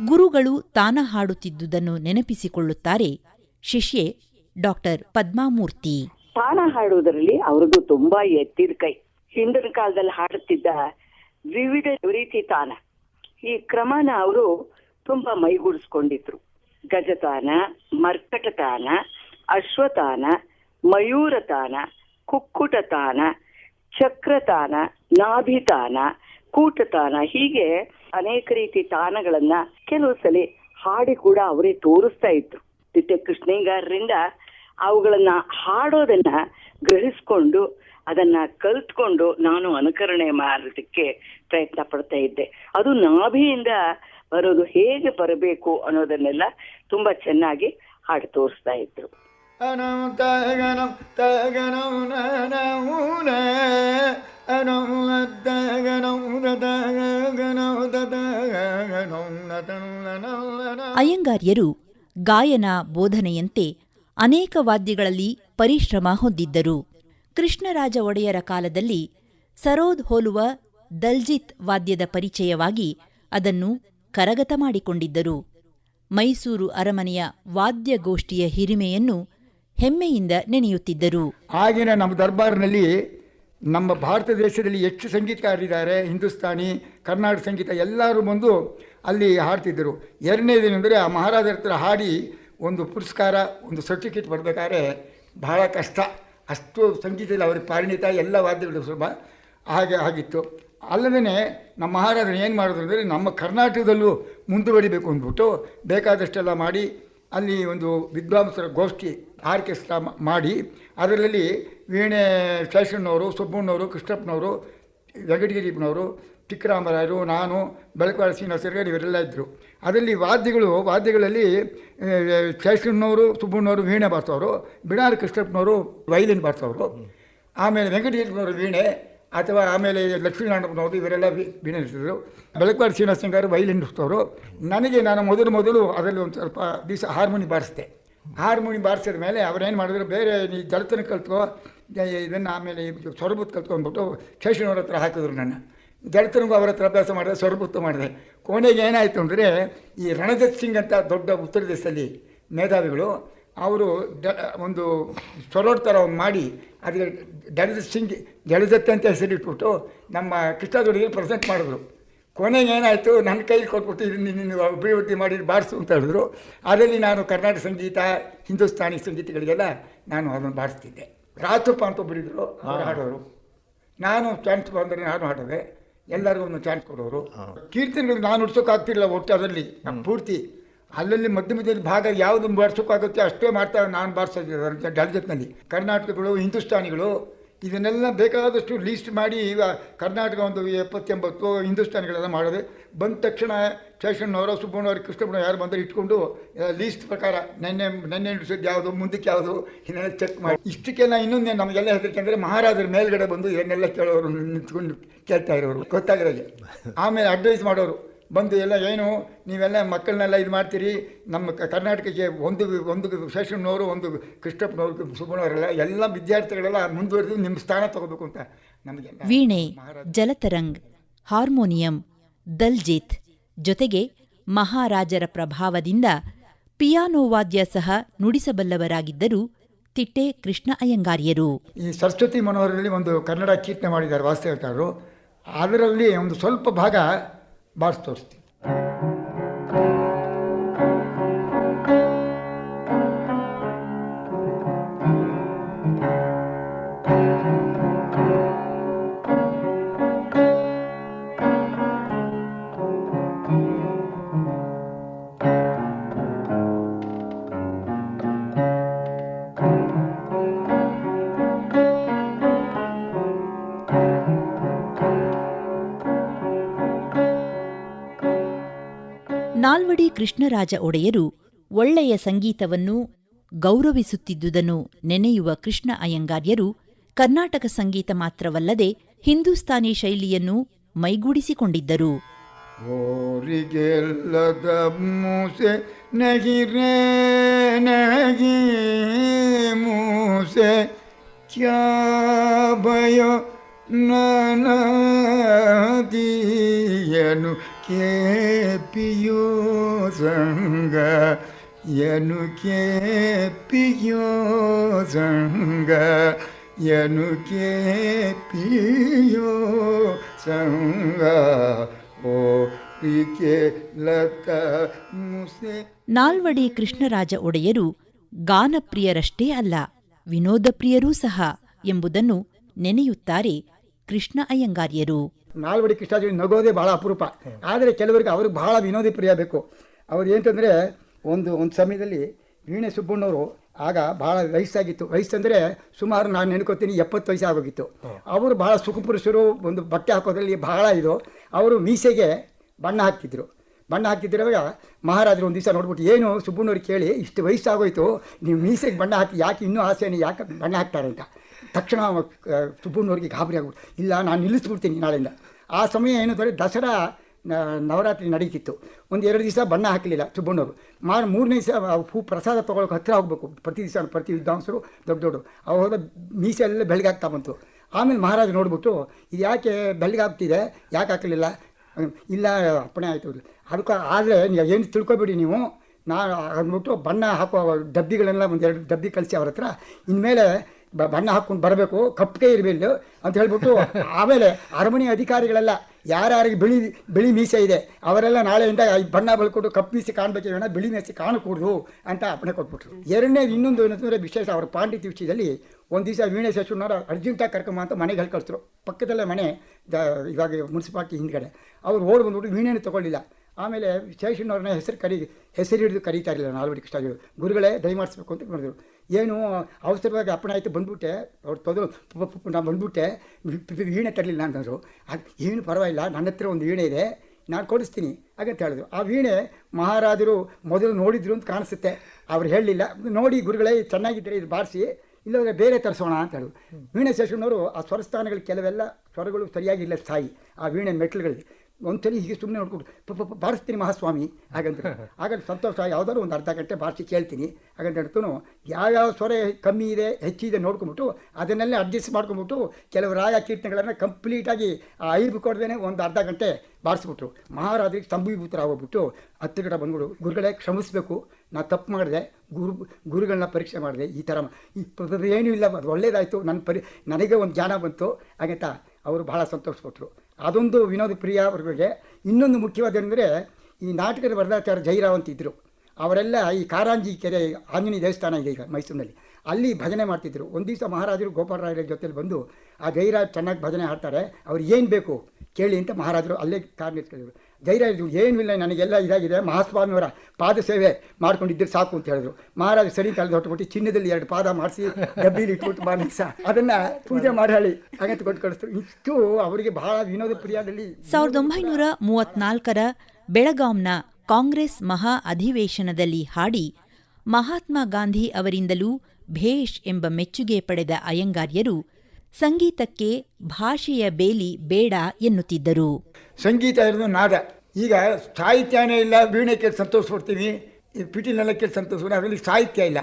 Speaker 3: ಗುರುಗಳು ತಾನ ಹಾಡುತ್ತಿದ್ದುದನ್ನು ನೆನಪಿಸಿಕೊಳ್ಳುತ್ತಾರೆ ಶಿಷ್ಯೆ ಡಾಕ್ಟರ್ ಪದ್ಮಾಮೂರ್ತಿ.
Speaker 4: ತಾನ ಹಾಡುವುದರಲ್ಲಿ ಅವ್ರದ್ದು ತುಂಬಾ ಎತ್ತಿದ ಕೈ. ಹಿಂದಿನ ಕಾಲದಲ್ಲಿ ಹಾಡುತ್ತಿದ್ದ ವಿವಿಧ ರೀತಿ ತಾನ. ಈ ಕ್ರಮನ ಅವರು ತುಂಬಾ ಮೈಗೂಡಿಸ್ಕೊಂಡಿದ್ರು. ಗಜತಾನ, ಮರ್ಕಟತಾನ, ಅಶ್ವತಾನ, ಮಯೂರತಾನ, ಕುಕ್ಕುಟತಾನ, ಚಕ್ರತಾನ, ನಾಭಿತಾನ, ಕೂಟತಾನ ಹೀಗೆ ಅನೇಕ ರೀತಿ ತಾನಗಳನ್ನ ಕೆಲವು ಸಲ ಹಾಡಿ ಕೂಡ ಅವರೇ ತೋರಿಸ್ತಾ ಇದ್ರು. ತಿಟ್ಟೆ ಕೃಷ್ಣಂಗಾರರಿಂದ ಅವುಗಳನ್ನ ಹಾಡೋದನ್ನ ಗ್ರಹಿಸ್ಕೊಂಡು ಅದನ್ನ ಕಲ್ತ್ಕೊಂಡು ನಾನು ಅನುಕರಣೆ ಮಾಡೋದಕ್ಕೆ ಪ್ರಯತ್ನ ಪಡ್ತಾ ಇದ್ದೆ. ಅದು ನಾಭಿಯಿಂದ ಬರೋದು ಹೇಗೆ ಬರಬೇಕು ಅನ್ನೋದನ್ನೆಲ್ಲ ತುಂಬಾ ಚೆನ್ನಾಗಿ ಹಾಡು ತೋರಿಸ್ತಾ ಇದ್ರು.
Speaker 3: ಅಯ್ಯಂಗಾರ್ಯರು ಗಾಯನ ಬೋಧನೆಯಂತೆ ಅನೇಕ ವಾದ್ಯಗಳಲ್ಲಿ ಪರಿಶ್ರಮ ಹೊಂದಿದ್ದರು. ಕೃಷ್ಣರಾಜ ಒಡೆಯರ ಕಾಲದಲ್ಲಿ ಸರೋದ್ ಹೋಲುವ ದಲ್ಜಿತ್ ವಾದ್ಯದ ಪರಿಚಯವಾಗಿ ಅದನ್ನು ಕರಗತ ಮಾಡಿಕೊಂಡಿದ್ದರು. ಮೈಸೂರು ಅರಮನೆಯ ವಾದ್ಯಗೋಷ್ಠಿಯ ಹಿರಿಮೆಯನ್ನು ಹೆಮ್ಮೆಯಿಂದ ನೆನೆಯುತ್ತಿದ್ದರು.
Speaker 2: ಆಗಿನ ನಮ್ಮ ದರ್ಬಾರ್ನಲ್ಲಿ ನಮ್ಮ ಭಾರತ ದೇಶದಲ್ಲಿ ಹೆಚ್ಚು ಸಂಗೀತಗಾರರಿದ್ದಾರೆ ಹಿಂದೂಸ್ತಾನಿ, ಕರ್ನಾಟಕ ಸಂಗೀತ ಎಲ್ಲರೂ ಬಂದು ಅಲ್ಲಿ ಹಾಡ್ತಿದ್ದರು. ಎರಡನೇದೇನೆಂದರೆ ಆ ಮಹಾರಾಜರ ಹತ್ರ ಹಾಡಿ ಒಂದು ಪುರಸ್ಕಾರ, ಒಂದು ಸರ್ಟಿಫಿಕೇಟ್ ಬರಬೇಕಾದ್ರೆ ಬಹಳ ಕಷ್ಟ. ಅಷ್ಟು ಸಂಗೀತದಲ್ಲಿ ಅವ್ರಿಗೆ ಪರಿಣಿತ ಎಲ್ಲ ವಾದ್ಯಗಳು ಸುಲಭ ಹಾಗೆ ಆಗಿತ್ತು. ಅಲ್ಲದೇ ನಮ್ಮ ಮಹಾರಾಜರು ಏನು ಮಾಡಿದ್ರು ಅಂದರೆ ನಮ್ಮ ಕರ್ನಾಟಕದಲ್ಲೂ ಮುಂದುವರಿಬೇಕು ಅಂದ್ಬಿಟ್ಟು ಬೇಕಾದಷ್ಟೆಲ್ಲ ಮಾಡಿ ಅಲ್ಲಿ ಒಂದು ವಿದ್ವಾಂಸರ ಗೋಷ್ಠಿ ಆರ್ಕೆಸ್ಟ್ರಾ ಮಾಡಿ, ಅದರಲ್ಲಿ ವೀಣೆ ಶೇಷಣ್ಣವರು ಸುಬ್ಬಣ್ಣವರು ಕೃಷ್ಣಪ್ಪನವರು ವೆಂಕಟಗಿರಿಪ್ಪನವರು ಚಿಕ್ಕರಾಮರಾಯರು ನಾನು, ಬೆಳಕವಾಡ ಶ್ರೀನಿವಾಸರು ಇವರೆಲ್ಲ ಇದ್ದರು ಅದರಲ್ಲಿ ವಾದ್ಯಗಳು, ವಾದ್ಯಗಳಲ್ಲಿ ಶೇಷಣ್ಣವರು ಸುಬ್ಬಣ್ಣವರು ವೀಣೆ ಬಾರಿಸೋರು ಬಿಡಾರ ಕೃಷ್ಣಪ್ಪನವರು ವೈಲಿನ್ ಬಾರಿಸೋರು. ಆಮೇಲೆ ವೆಂಕಟಗಿರಿಪ್ಪನವರು ವೀಣೆ ಅಥವಾ ಆಮೇಲೆ ಲಕ್ಷ್ಮೀನಾರಾಯಣಪ್ಪನವರು ಇವರೆಲ್ಲ ವಿ- ವೀಣೆ ನುಡಿಸಿದ್ರು ಬೆಳಕವಾಡ ವೈಲಿನ್ ನುಡಿಸ್ತವರು ನನಗೆ ನಾನು ಮೊದಲು ಮೊದಲು ಅದರಲ್ಲಿ ಒಂದು ಸ್ವಲ್ಪ ದಿವಸ ಹಾರ್ಮೋನಿ ಬಾರಿಸಿದೆ. ಹಾರ್ಮೋನಿ ಬಾರಿಸಿದ ಮೇಲೆ ಅವರೇನು ಮಾಡಿದ್ರು, ಬೇರೆ ನೀ ಜಲತನ ಕಲ್ತ್ಕೋ ಇದನ್ನು ಆಮೇಲೆ ಸ್ವರಭೂತ್ ಕಲ್ತ್ಕೊ ಅಂದ್ಬಿಟ್ಟು ಶೇಷನವ್ರ ಹತ್ರ ಹಾಕಿದ್ರು ನನ್ನ. ಜಡತನಗೂ ಅವರ ಹತ್ರ ಅಭ್ಯಾಸ ಮಾಡಿದೆ ಸ್ವರಭೂತ್ ಮಾಡಿದೆ. ಕೊನೆಗೆ ಏನಾಯಿತು ಅಂದರೆ ಈ ರಣಜತ್ ಸಿಂಗ್ ಅಂತ ದೊಡ್ಡ ಉತ್ತರ ದೇಶದಲ್ಲಿ ಮೇಧಾವಿಗಳು ಅವರು ದ ಒಂದು ಸೊರೋಡ್ ಥರ ಒಂದು ಮಾಡಿ ಅದಕ್ಕೆ ಜಲದತ್ ಸಿಂಗ್ ಜಲದತ್ ಅಂತ ಹೆಸರಿಟ್ಬಿಟ್ಟು ನಮ್ಮ ಕೃಷ್ಣದೊಡಿಗೆ ಪ್ರೆಸೆಂಟ್ ಮಾಡಿದ್ರು. ಕೊನೆಗೆ ಏನಾಯಿತು ನನ್ನ ಕೈಲಿ ಕೊಟ್ಬಿಟ್ಟು ಇದನ್ನು ನೀನು ಅಭಿವೃದ್ಧಿ ಮಾಡಿ ಬಾರಿಸು ಅಂತ ಹೇಳಿದ್ರು. ಅದರಲ್ಲಿ ನಾನು ಕರ್ನಾಟಕ ಸಂಗೀತ ಹಿಂದೂಸ್ತಾನಿ ಸಂಗೀತಗಳಿಗೆಲ್ಲ ನಾನು ಅದನ್ನು ಬಾರಿಸ್ತಿದ್ದೆ. ರಾತಪ್ಪ ಅಂತ ಒಬ್ಬರಿದ್ರು ಅವ್ರು ಹಾಡೋರು. ನಾನು ಚಾನ್ಸ್ ಬಂದರೆ ನಾನು ಹಾಡೋದೆ. ಎಲ್ಲರಿಗೂ ಒಂದು ಚಾನ್ಸ್ ಕೊಡೋರು. ಕೀರ್ತನೆಗಳು ನಾನು ಉಡ್ಸೋಕ್ಕಾಗ್ತಿರಲಿಲ್ಲ ಒಟ್ಟು ಅದರಲ್ಲಿ ಪೂರ್ತಿ. ಅಲ್ಲಲ್ಲಿ ಮಧ್ಯ ಮಧ್ಯದಲ್ಲಿ ಭಾಗ ಯಾವುದು ಬಾರಿಸೋಕ್ಕಾಗುತ್ತೆ ಅಷ್ಟೇ ಮಾಡ್ತಾ ನಾನು ಬಾರಿಸೋದು ಡಲ್ಜತ್ನಲ್ಲಿ ಕರ್ನಾಟಕಗಳು, ಹಿಂದೂಸ್ತಾನಿಗಳು, ಇದನ್ನೆಲ್ಲ ಬೇಕಾದಷ್ಟು ಲೀಸ್ಟ್ ಮಾಡಿ ಈಗ ಕರ್ನಾಟಕ ಒಂದು ಎಪ್ಪತ್ತೆಂಬತ್ತು ಹಿಂದೂಸ್ತಾನಿಗಳೆಲ್ಲ ಮಾಡೋದು. ಬಂದ ತಕ್ಷಣ ಶೇಷಣ್ಣವರು, ಸುಬ್ಬಣ್ಣವ್ರ ಕೃಷ್ಣಪ್ಪನ ಯಾರು ಬಂದರೆ ಇಟ್ಕೊಂಡು ಲೀಸ್ಟ್ ಪ್ರಕಾರ ನೆನ್ನೆ ನೆನ್ನೆ ನುಡಿಸೋದು ಯಾವುದು, ಮುಂದಕ್ಕೆ ಯಾವುದು, ಇದನ್ನೆಲ್ಲ ಚೆಕ್ ಮಾಡಿ. ಇಷ್ಟಕ್ಕೆಲ್ಲ ಇನ್ನೊಂದು ನಮಗೆಲ್ಲ ಹೆದರಿಕೆ ಅಂದರೆ ಮಹಾರಾಜರ ಮೇಲ್ಗಡೆ ಬಂದು ಇದನ್ನೆಲ್ಲ ಕೇಳೋರು ನಿಂತ್ಕೊಂಡು ಕೇಳ್ತಾ ಇರೋರು ಗೊತ್ತಾಗಿರೋದು ಆಮೇಲೆ ಅಡ್ವೈಸ್ ಮಾಡೋರು. ಬಂದು ಎಲ್ಲ ಏನು? ನೀವೆಲ್ಲ ಮಕ್ಕಳನ್ನೆಲ್ಲ ಇದು ಮಾಡ್ತೀರಿ? ನಮ್ಮ ಕರ್ನಾಟಕಕ್ಕೆ ಒಂದು ಒಂದು ಶೇಷಣ್ಣವರು ಒಂದು ಕೃಷ್ಣಪ್ಪನವರು ಸುಬ್ಬಣ್ಣವರೆಲ್ಲ ಎಲ್ಲ ವಿದ್ಯಾರ್ಥಿಗಳೆಲ್ಲ ಮುಂದುವರೆದು ನಿಮ್ಮ ಸ್ಥಾನ ತಗೋಬೇಕು ಅಂತ ನಮಗೆ
Speaker 3: ವೀಣೆ ಜಲತರಂಗ್ ಹಾರ್ಮೋನಿಯಂ ದಲ್ಜಿತ್ ಜೊತೆಗೆ ಮಹಾರಾಜರ ಪ್ರಭಾವದಿಂದ ಪಿಯಾನೋ ವಾದ್ಯ ಸಹ ನುಡಿಸಬಲ್ಲವರಾಗಿದ್ದರು ತಿಟ್ಟೆ ಕೃಷ್ಣ ಅಯ್ಯಂಗಾರ್ಯರು.
Speaker 2: ಈ ಸರಸ್ವತಿ ಮನೋಹರಲ್ಲಿ ಒಂದು ಕನ್ನಡ ಕೀರ್ತನೆ ಮಾಡಿದ್ದಾರೆ ವಾಸ್ತವಕಾರರು ಅದರಲ್ಲಿ ಒಂದು ಸ್ವಲ್ಪ ಭಾಗ বাস্তস্তি
Speaker 3: ನಾಲ್ವಡಿ ಕೃಷ್ಣರಾಜ ಒಡೆಯರು ಒಳ್ಳೆಯ ಸಂಗೀತವನ್ನು ಗೌರವಿಸುತ್ತಿದ್ದುದನ್ನು ನೆನೆಯುವ ಕೃಷ್ಣ ಅಯ್ಯಂಗಾರ್ಯರು ಕರ್ನಾಟಕ ಸಂಗೀತ ಮಾತ್ರವಲ್ಲದೆ ಹಿಂದೂಸ್ತಾನಿ ಶೈಲಿಯನ್ನು ಮೈಗೂಡಿಸಿಕೊಂಡಿದ್ದರು.
Speaker 2: ಓರಿಗೆಲ್ಲದ ಮೂಸೆ ಕ್ಯಾಬಯೋ ನನದಿಯನು ಕೇಪಿಯೋ ಸಂಗ ಯನು ಕೇಪಿಯೋ ಸಂಗ ಯನು ಕೇಪಿಯೋ ಸಂಗ. ಓ
Speaker 3: ನಾಲ್ವಡಿ ಕೃಷ್ಣರಾಜ ಒಡೆಯರು ಗಾನಪ್ರಿಯರಷ್ಟೇ ಅಲ್ಲ, ವಿನೋದಪ್ರಿಯರೂ ಸಹ ಎಂಬುದನ್ನು ನೆನೆಯುತ್ತಾರೆ ಕೃಷ್ಣ ಅಯ್ಯಂಗಾರ್ಯರು.
Speaker 2: ನಾಲ್ವಡಿ ಕೃಷ್ಣಾಜಿ ನಗೋದೇ ಭಾಳ ಅಪರೂಪ. ಆದರೆ ಕೆಲವರಿಗೆ ಅವ್ರಿಗೆ ಭಾಳ ವಿನೋದಿ ಪ್ರಿಯ ಬೇಕು ಅವ್ರು ಏನಂತಂದರೆ ಒಂದು ಒಂದು ಸಮಯದಲ್ಲಿ ವೀಣೆ ಸುಬ್ಬಣ್ಣವರು ಆಗ ಭಾಳ ವಯಸ್ಸಾಗಿತ್ತು. ವಯಸ್ಸಂದರೆ ಸುಮಾರು ನಾನು ನೆನ್ಕೋತೀನಿ, ಎಪ್ಪತ್ತು ವಯಸ್ಸು ಆಗೋಗಿತ್ತು ಅವರು ಭಾಳ ಸುಖಪುರುಷರು, ಒಂದು ಬಟ್ಟೆ ಹಾಕೋದ್ರಲ್ಲಿ ಭಾಳ ಇದು. ಅವರು ಮೀಸೆಗೆ ಬಣ್ಣ ಹಾಕ್ತಿದ್ರು. ಬಣ್ಣ ಹಾಕ್ತಿದ್ದಿರುವಾಗ ಮಹಾರಾಜರು ಒಂದು ದಿವಸ ನೋಡ್ಬಿಟ್ಟು, ಏನು ಸುಬ್ಬಣ್ಣವ್ರಿಗೆ ಕೇಳಿ, ಇಷ್ಟು ವಯಸ್ಸಾಗೋಯ್ತು, ನೀವು ಮೀಸೆಗೆ ಬಣ್ಣ ಹಾಕಿ, ಯಾಕೆ ಇನ್ನೂ ಆಸೆನೇ ಯಾಕೆ ಬಣ್ಣ ಹಾಕ್ತಾರೆ? ಅಂತ. ತಕ್ಷಣ ಸುಬ್ಬಣ್ಣವ್ರಿಗೆ ಗಾಬರಿ ಆಗ್ಬಿಟ್ಟು ಇಲ್ಲ, ನಾನು ನಿಲ್ಲಿಸ್ಬಿಡ್ತೀನಿ ನಾಳೆಯಿಂದ. ಆ ಸಮಯ ಏನು ಅಂದರೆ ದಸರಾ ನವರಾತ್ರಿ ನಡೀತಿತ್ತು. ಒಂದು ಎರಡು ದಿವಸ ಬಣ್ಣ ಹಾಕಲಿಲ್ಲ ಸುಬ್ಬಣ್ಣವರು ಮಾರು ಮೂರನೇ ದಿವಸ ಹೂ ಪ್ರಸಾದ ತೊಗೊಳಕ್ಕೆ ಹತ್ತಿರ ಹೋಗ್ಬೇಕು. ಪ್ರತಿ ದಿವಸ ಪ್ರತಿ ವಿದ್ವಾಂಸರು, ದೊಡ್ಡ ದೊಡ್ಡ. ಅವಾಗ ಮೀಸೆ ಎಲ್ಲ ಬೆಳಗಾಗ್ತಾ ಬಂತು. ಆಮೇಲೆ ಮಹಾರಾಜ ನೋಡ್ಬಿಟ್ಟು, ಇದು ಯಾಕೆ ಬೆಳಗಾಗ್ತಿದೆ ಯಾಕೆ ಹಾಕಲಿಲ್ಲ? ಇಲ್ಲ, ಅಪ್ಪಣೆ ಆಯಿತು. ಅದಕ್ಕೆ, ಆದರೆ ನೀವು ಏನು ತಿಳ್ಕೊಬೇಡಿ ನೀವು. ನಾನು ಅಂದ್ಬಿಟ್ಟು ಬಣ್ಣ ಹಾಕೋ ಡಬ್ಬಿಗಳೆಲ್ಲ ಒಂದೆರಡು ಡಬ್ಬಿ ಕಳಿಸಿ ಅವ್ರ ಹತ್ರ. ಇನ್ಮೇಲೆ ಬಣ್ಣ ಹಾಕೊಂಡು ಬರಬೇಕು ಕಪ್ಪಿಗೆ ಇರಬೇಕು ಅಂತ ಹೇಳ್ಬಿಟ್ಟು ಆಮೇಲೆ ಅರಮನೆ ಅಧಿಕಾರಿಗಳೆಲ್ಲ ಯಾರ್ಯಾರಿಗೆ ಬಿಳಿ ಬಿಳಿ ಮೀಸೆ ಇದೆ ಅವರೆಲ್ಲ ನಾಳೆಯಿಂದ ಈ ಬಣ್ಣ ಬಳ್ಕೊಟ್ಟು ಕಪ್ಪು ಮೀಸೆ ಕಾಣಬೇಕು ವಿನ ಬಿಳಿ ಮೀಸೆ ಕಾಣಕೂಡ್ದು ಅಂತ ಅಪ್ಪಣೆ ಕೊಟ್ಬಿಟ್ರು. ಎರಡನೇ ಇನ್ನೊಂದು ಏನಂತಂದರೆ ವಿಶೇಷ ಅವರ ಪಾಂಡಿತ್ಯ ವಿಷಯದಲ್ಲಿ ಒಂದು ದಿವಸ ವೀಣೆ ಶಶುನವ್ರು ಅರ್ಜೆಂಟಾಗಿ ಕರ್ಕೊಂಬ ಅಂತ ಮನೆಗೆ ಹೇಳಿ ಪಕ್ಕದಲ್ಲೇ ಮನೆ ದ ಇವಾಗ ಮುನ್ಸಿಪಾಲ್ಟಿ ಹಿಂದ್ಗಡೆ. ಅವ್ರು ಓಡಿ ಬಂದ್ಬಿಟ್ಟು ವೀಣೆನೂ ತೊಗೊಳ್ಳಿಲ್ಲ. ಆಮೇಲೆ ಶೇಷಣ್ಣವ್ರನ್ನ ಹೆಸರು ಕರಿ ಹೆಸರು ಹಿಡಿದು ಕರೀತಾ ಇರಲಿಲ್ಲ ನಾಲ್ವಡಿ ಕೃಷ್ಣ ಗುರುಗಳೇ ದಯಮಾಡಿಸ್ಬೇಕು ಅಂತ ಮಾಡಿದ್ರು ಏನು ಅವಸರವಾಗಿ ಅಪ್ಪಣೆ ಆಯಿತು ಬಂದ್ಬಿಟ್ಟೆ. ಅವ್ರು ತೊದಲು ನಾನು ಬಂದ್ಬಿಟ್ಟೆ. ವೀಣೆ ತರಲಿಲ್ಲ ಅಂತಂದರು ಅದು ಏನು ಪರವಾಗಿಲ್ಲ ನನ್ನ ಹತ್ರ ಒಂದು ವೀಣೆ ಇದೆ ನಾನು ಕೊಡಿಸ್ತೀನಿ ಹಾಗಂತ ಹೇಳಿದ್ರು. ಆ ವೀಣೆ ಮಹಾರಾಜರು ಮೊದಲು ನೋಡಿದ್ರು ಅಂತ ಕಾಣಿಸುತ್ತೆ. ಅವ್ರು ಹೇಳಲಿಲ್ಲ. ನೋಡಿ ಗುರುಗಳೇ ಚೆನ್ನಾಗಿದ್ದರೆ ಇದು ಬಾರಿಸಿ ಇಲ್ಲದ್ರೆ ಬೇರೆ ತರಿಸೋಣ ಅಂತ ಹೇಳಿದ್ರು. ವೀಣೆ ಶೇಷಣ್ಣವರು ಆ ಸ್ವರಸ್ಥಾನಗಳು ಕೆಲವೆಲ್ಲ ಸ್ವರಗಳು ಸರಿಯಾಗಿಲ್ಲ ಸ್ಥಾಯಿ ಆ ವೀಣೆ ಮೆಟ್ಲುಗಳಿಗೆ ಒಂದ್ಸಲಿ ಹೀಗೆ ಸುಮ್ಮನೆ ನೋಡ್ಕೊಂಡು ಬಾರಿಸ್ತೀನಿ ಮಹಾಸ್ವಾಮಿ. ಹಾಗಂತ ಹಾಗಂತ ಸಂತೋಷ ಯಾವುದಾದ್ರು ಒಂದು ಅರ್ಧ ಗಂಟೆ ಬಾರಿಸಿ ಕೇಳ್ತೀನಿ. ಹಾಗಂತ ಹೇಳ್ತು ಯಾವ್ಯಾವ ಸ್ವರ ಕಮ್ಮಿ ಇದೆ ಹೆಚ್ಚಿದೆ ನೋಡ್ಕೊಂಬಿಟ್ಟು ಅದನ್ನೆಲ್ಲ ಅಡ್ಜಸ್ಟ್ ಮಾಡ್ಕೊಂಬಿಟ್ಟು ಕೆಲವು ರಾಯ ಕೀರ್ತನೆಗಳನ್ನು ಕಂಪ್ಲೀಟಾಗಿ ಆ ಐದು ಕೊಡ್ದೇ ಒಂದು ಅರ್ಧ ಗಂಟೆ ಬಾರಿಸ್ಬಿಟ್ರು. ಮಹಾರಾಜರಿಗೆ ಸ್ತಂಭೀಭೂತರಾಗೋಗ್ಬಿಟ್ಟು ಹತ್ತು ಗಿಡ ಬಂದ್ಬಿಡು. ಗುರುಗಳೇ ಕ್ಷಮಿಸಬೇಕು. ನಾ ತಪ್ಪು ಮಾಡಿದೆ. ಗುರು ಗುರುಗಳನ್ನ ಪರೀಕ್ಷೆ ಮಾಡಿದೆ. ಈ ಥರ ಈ ಏನೂ ಇಲ್ಲ. ಅದು ಒಳ್ಳೇದಾಯಿತು. ನನ್ನ ಪರಿ ನನಗೆ ಒಂದು ಜ್ಞಾನ ಬಂತು. ಹಾಗಂತ ಅವರು ಬಹಳ ಸಂತೋಷಪಟ್ಟರು ಅದೊಂದು ವಿನೋದ ಪ್ರಿಯ ಅವರಿಗೆ ಇನ್ನೊಂದು ಮುಖ್ಯವಾದಂದರೆ ಈ ನಾಟಕದ ವರದಾಚಾರ ಜೈರಾವ್ ಅಂತ ಇದ್ದರು ಅವರೆಲ್ಲ ಈ ಕಾರಂಜಿ ಕೆರೆ, ಆಂಜನೇಯ ದೇವಸ್ಥಾನ ಇದೆ ಈಗ ಮೈಸೂರಿನಲ್ಲಿ. ಅಲ್ಲಿ ಭಜನೆ ಮಾಡ್ತಿದ್ರು. ಒಂದು ದಿವಸ ಮಹಾರಾಜರು ಗೋಪಾಲರಾಯರ ಜೊತೆಲಿ ಬಂದು, ಆ ಜೈರಾಜ್ ಚೆನ್ನಾಗಿ ಭಜನೆ ಹಾಡ್ತಾರೆ. ಅವ್ರು ಏನು ಬೇಕು ಕೇಳಿ ಅಂತ ಮಹಾರಾಜರು ಅಲ್ಲೇ ಕಾರ್ ಜೈರಾಜರು ಏನೂ ಇಲ್ಲ, ನನಗೆಲ್ಲ ಇದಾಗಿದೆ. ಮಹಾಸ್ವಾಮಿಯವರ ಪಾದ ಸೇವೆ ಮಾಡ್ಕೊಂಡಿದ್ದರೆ ಸಾಕು ಅಂತ ಹೇಳಿದ್ರು. ಮಹಾರಾಜ ಸರಿ ಕಳೆದು ಹೊಟ್ಟುಬಿಟ್ಟು ಚಿನ್ನದಲ್ಲಿ ಎರಡು ಪಾದ ಮಾಡಿಸಿ ಡಬ್ಬಿಲಿ ಇಟ್ಬಿಟ್ಟು ಮಾರನೇ ಸಹ ಅದನ್ನು ಪೂಜೆ ಮಾಡಿ ಹೇಳಿ ಹಾಗೆ ಕೊಟ್ಟು ಕಳಿಸ್ತು. ಇಷ್ಟು ಅವರಿಗೆ ಬಹಳ ವಿನೋದ ಪ್ರಿಯದಲ್ಲಿ
Speaker 3: ಸಾವಿರದ ಒಂಬೈನೂರ ಮೂವತ್ನಾಲ್ಕರ ಬೆಳಗಾಂನ ಕಾಂಗ್ರೆಸ್ ಮಹಾ ಅಧಿವೇಶನದಲ್ಲಿ ಹಾಡಿ ಮಹಾತ್ಮ ಗಾಂಧಿ ಅವರಿಂದಲೂ ಭೇಷ್ ಎಂಬ ಮೆಚ್ಚುಗೆ ಪಡೆದ ಅಯ್ಯಂಗಾರ್ಯರು ಸಂಗೀತಕ್ಕೆ ಭಾಷೆಯ ಬೇಲಿ ಬೇಡ ಎನ್ನುತ್ತಿದ್ದರು.
Speaker 2: ಸಂಗೀತ ಇರೋದು ನಾದ ಈಗ ಸಾಹಿತ್ಯನೇ ಇಲ್ಲ ವೀಣೆ ಕೇಳಿ ಸಂತೋಷ ಪಡ್ತೀನಿ ಈ ಪಿಟೀಲೆಲ್ಲ ಕೇಳಿ ಸಂತೋಷ ಪಡ್ತೀನಿ ಅದರಲ್ಲಿ ಸಾಹಿತ್ಯ ಇಲ್ಲ.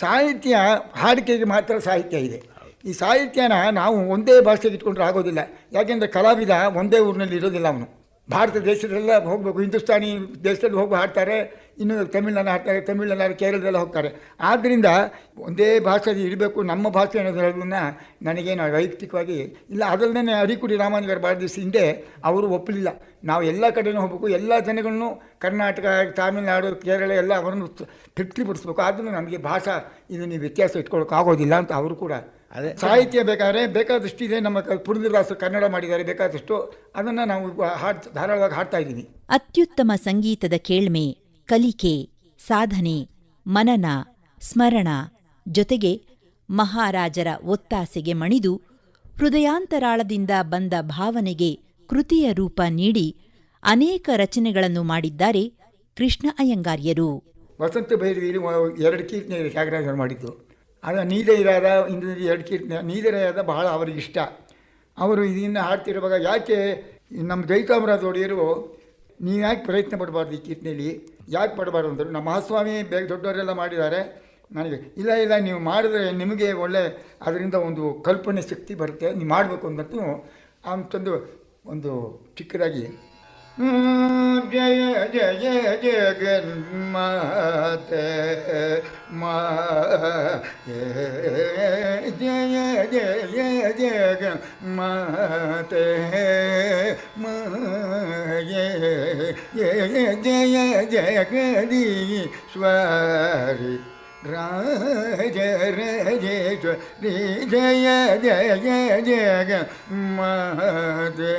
Speaker 2: ಸಾಹಿತ್ಯ, ಹಾಡಿಕೆಗೆ ಮಾತ್ರ ಸಾಹಿತ್ಯ ಇದೆ. ಈ ಸಾಹಿತ್ಯನ ನಾವು ಒಂದೇ ಭಾಷೆಗೆ ಇಟ್ಕೊಂಡ್ರೆ ಆಗೋದಿಲ್ಲ. ಯಾಕೆಂದರೆ ಕಲಾವಿದ ಒಂದೇ ಊರಿನಲ್ಲಿ ಇರೋದಿಲ್ಲ ಅವನು. ಭಾರತ ದೇಶದಲ್ಲೆಲ್ಲ ಹೋಗಬೇಕು, ಹಿಂದೂಸ್ತಾನಿ ದೇಶದಲ್ಲಿ ಹೋಗಿ ಹಾಡ್ತಾರೆ, ಇನ್ನು ತಮಿಳ್ನಲ್ಲಿ ಹಾಡ್ತಾರೆ ತಮಿಳ್ನಲ್ಲಿ ಕೇರಳದಲ್ಲೇ ಹೋಗ್ತಾರೆ. ಆದ್ದರಿಂದ ಒಂದೇ ಭಾಷೆ ಇರಬೇಕು ನಮ್ಮ ಭಾಷೆ ಅನ್ನೋದನ್ನ ನನಗೇನು ವೈಯಕ್ತಿಕವಾಗಿ ಇಲ್ಲ ಅದರಲ್ಲೇ ಅರಿಕುಡಿ ರಾಮಾನುಜರು ಭಾರತ ಹಿಂದೆ ಅವರು ಒಪ್ಪಲಿಲ್ಲ. ನಾವು ಎಲ್ಲ ಕಡೆನೂ ಹೋಗಬೇಕು, ಎಲ್ಲ ಜನಗಳನ್ನು ಕರ್ನಾಟಕ, ತಮಿಳುನಾಡು, ಕೇರಳ ಎಲ್ಲ ಅವರನ್ನು ತೃಪ್ತಿಪಡಿಸ್ಬೇಕು. ಆದ್ದರಿಂದ ನಮಗೆ ಭಾಷಾ, ಇದು ನೀವು ವ್ಯತ್ಯಾಸ ಇಟ್ಕೊಳ್ಳೋಕೆ ಆಗೋದಿಲ್ಲ ಅಂತ ಅವರು ಕೂಡ
Speaker 5: ಅದೇ.
Speaker 2: ಸಾಹಿತ್ಯ ಬೇಕಾದ್ರೆ ಬೇಕಾದಷ್ಟಿದೆ ನಮ್ಮ ಕ- ಪುರಂದರದಾಸರು ಕನ್ನಡ ಮಾಡಿದ್ದಾರೆ ಬೇಕಾದಷ್ಟು ಅದನ್ನು ನಾವು ಹಾಡ್ ಧಾರಾಳವಾಗಿ ಹಾಡ್ತಾ ಇದ್ದೀವಿ
Speaker 3: ಅತ್ಯುತ್ತಮ ಸಂಗೀತದ ಕೇಳ್ಮೆ ಕಲಿಕೆ ಸಾಧನೆ ಮನನ ಸ್ಮರಣ ಜೊತೆಗೆ ಮಹಾರಾಜರ ಒತ್ತಾಸೆಗೆ ಮಣಿದು ಹೃದಯಾಂತರಾಳದಿಂದ ಬಂದ ಭಾವನೆಗೆ ಕೃತಿಯ ರೂಪ ನೀಡಿ ಅನೇಕ ರಚನೆಗಳನ್ನು ಮಾಡಿದ್ದಾರೆ ಕೃಷ್ಣ ಅಯ್ಯಂಗಾರ್ಯರು
Speaker 2: ವಸಂತ ಭೈರವಿಯಲ್ಲಿ ಎರಡು ಕೀರ್ತನೆ ಇದೆ ತ್ಯಾಗರಾಜರು ಮಾಡಿದ್ದು ಅದು ನೀಲೈರಾದ ಇಂದು ಎರಡು ಕೀರ್ತನೆ ನೀಲೈರಾದ ಬಹಳ ಅವರಿಗೆ ಇಷ್ಟ. ಅವರು ಇದನ್ನು ಹಾಡ್ತಿರುವಾಗ ಯಾಕೆ ನಮ್ಮ ಜೈತಾಮರಾಜ ಒಡೆಯರು ನೀವು ಯಾಕೆ ಪ್ರಯತ್ನ ಪಡಬಾರ್ದು ಈ ಕೀರ್ತನೆಯಲ್ಲಿ ಯಾಕೆ ಪಡಬಾರ್ದು ಅಂದರು, ನಮ್ಮ ಮಹಾಸ್ವಾಮಿ ಬೇಗ ದೊಡ್ಡವರೆಲ್ಲ ಮಾಡಿದ್ದಾರೆ. ನನಗೆ, ಇಲ್ಲ ಇಲ್ಲ, ನೀವು ಮಾಡಿದ್ರೆ ನಿಮಗೆ ಒಳ್ಳೆ, ಅದರಿಂದ ಒಂದು ಕಲ್ಪನೆ ಶಕ್ತಿ ಬರುತ್ತೆ ನೀವು ಮಾಡಬೇಕು ಅಂದಂತೂ ಅಂತಂದು ಒಂದು ಚಿಕ್ಕದಾಗಿ जय जय जगन्माते माते। जय जय जय, जगन्माते मा जय जय जय जगदीश्वरी। राज रजेश्वरी जय जय जय, जगन्माते।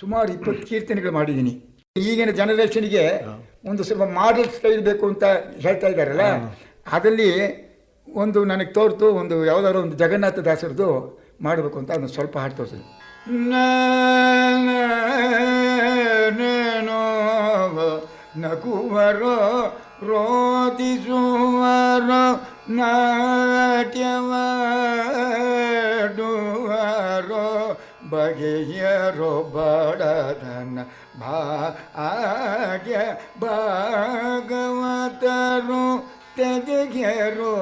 Speaker 2: ಸುಮಾರು ಇಪ್ಪತ್ತು ಕೀರ್ತನೆಗಳು ಮಾಡಿದ್ದೀನಿ ಈಗಿನ ಜನರೇಷನ್ಗೆ ಒಂದು ಸ್ವಲ್ಪ ಮಾಡಲ್ ಸ್ಟೈಲ್ ಬೇಕು ಅಂತ ಹೇಳ್ತಾ ಇದ್ದಾರಲ್ಲ ಅದರಲ್ಲಿ ಒಂದು ನನಗೆ ತೋರ್ತು ಒಂದು ಯಾವುದಾದ್ರು ಒಂದು ಜಗನ್ನಾಥ ದಾಸರದು ಮಾಡಬೇಕು ಅಂತ ಅದನ್ನು ಸ್ವಲ್ಪ ಹಾಡು ತೋರಿಸಿದೆ. ನಗುವರೋ ರೋದಿಸುವರೋ ನಾಟ್ಯವಾಡುವರೋ ಬಗೆಯರೋ ಬಡದನ ಭಾಗ್ಯ ಭಾಗವತರು ತೆಗೆಯರು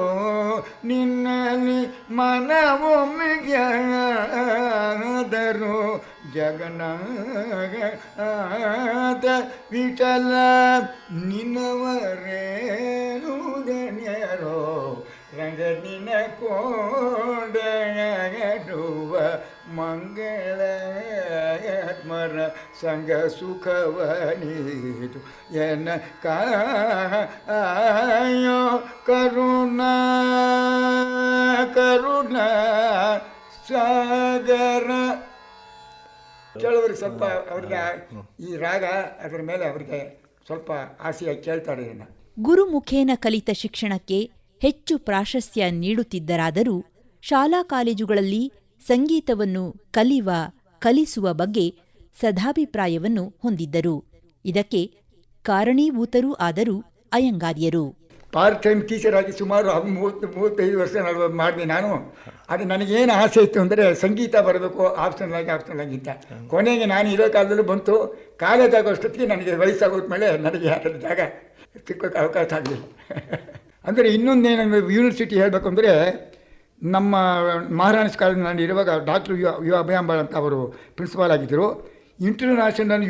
Speaker 2: ನಿನ್ನಲ್ಲಿ ಮನವೊಮ್ಮೆಗೆದರು ಜಗನಾಗ ಆದ ವಿಠಲ ನಿನ್ನವರೇನು ದಣ್ಯರೋ ರಂಗನಿನ ಕೋಡಡುವ ಮಂಗಳಾತ್ಮರ ಸಂಗ ಸುಖವ ನೀಡು ಎನ್ನ ಕಾಯೋ ಕರುಣ ಕರುಣ ಸಾಗರ. ಕೆಲವರಿಗೆ ಸ್ವಲ್ಪ ಅವ್ರಿಗೆ ಈ ರಾಗ ಅದರ ಮೇಲೆ ಅವರಿಗೆ ಸ್ವಲ್ಪ ಆಸೆಯಾಗಿ ಕೇಳ್ತಾರೆ ಇದನ್ನು
Speaker 3: ಗುರುಮುಖೇನ ಕಲಿತ ಶಿಕ್ಷಣಕ್ಕೆ ಹೆಚ್ಚು ಪ್ರಾಶಸ್ತ್ಯ ನೀಡುತ್ತಿದ್ದರಾದರೂ ಶಾಲಾ ಕಾಲೇಜುಗಳಲ್ಲಿ ಸಂಗೀತವನ್ನು ಕಲಿವ, ಕಲಿಸುವ ಬಗ್ಗೆ ಸದಾಭಿಪ್ರಾಯವನ್ನು ಹೊಂದಿದ್ದರು. ಇದಕ್ಕೆ ಕಾರಣೀಭೂತರೂ ಆದರೂ ಅಯ್ಯಂಗಾರ್ಯರು.
Speaker 2: ಪಾರ್ಟ್ ಟೈಮ್ ಟೀಚರ್ ಆಗಿ ಸುಮಾರು ಮೂವತ್ತು, ಮೂವತ್ತೈದು ವರ್ಷ ಮಾಡಿದೆ ನಾನು. ಅದು ನನಗೇನು ಆಸೆ ಇತ್ತು ಅಂದರೆ ಸಂಗೀತ ಬರಬೇಕು ಆಪ್ಷನಲ್ ಆಗಿ ಆಪ್ಷನಲ್ ಆಗಿದ್ದ ಕೊನೆಗೆ ನಾನು ಇರೋ ಕಾಲದಲ್ಲೂ ಬಂತು. ಕಾಲೇಜ್ ಆಗೋಷ್ಟೊತ್ತಿಗೆ ನನಗೆ ವಯಸ್ಸಾಗೋದ ಮೇಲೆ ನನಗೆ ಅದರ ಜಾಗ ಸಿಕ್ಕೋಕ್ಕೆ ಅವಕಾಶ ಆಗಲಿಲ್ಲ. ಅಂದರೆ ಇನ್ನೊಂದೇನಂದ್ರೆ ಯೂನಿವರ್ಸಿಟಿ ಹೇಳಬೇಕು ಅಂದರೆ ನಮ್ಮ ಮಹಾರಾಣಿ ಕಾಲೇಜ್ ನಾನು ಇರುವಾಗ ಡಾಕ್ಟರ್ ಯು ಯು ಅಭಯಾಂಬಾಳ್ ಅಂತ ಅವರು ಪ್ರಿನ್ಸಿಪಾಲ್ ಆಗಿದ್ದರು. ಇಂಟರ್ನ್ಯಾಷನಲ್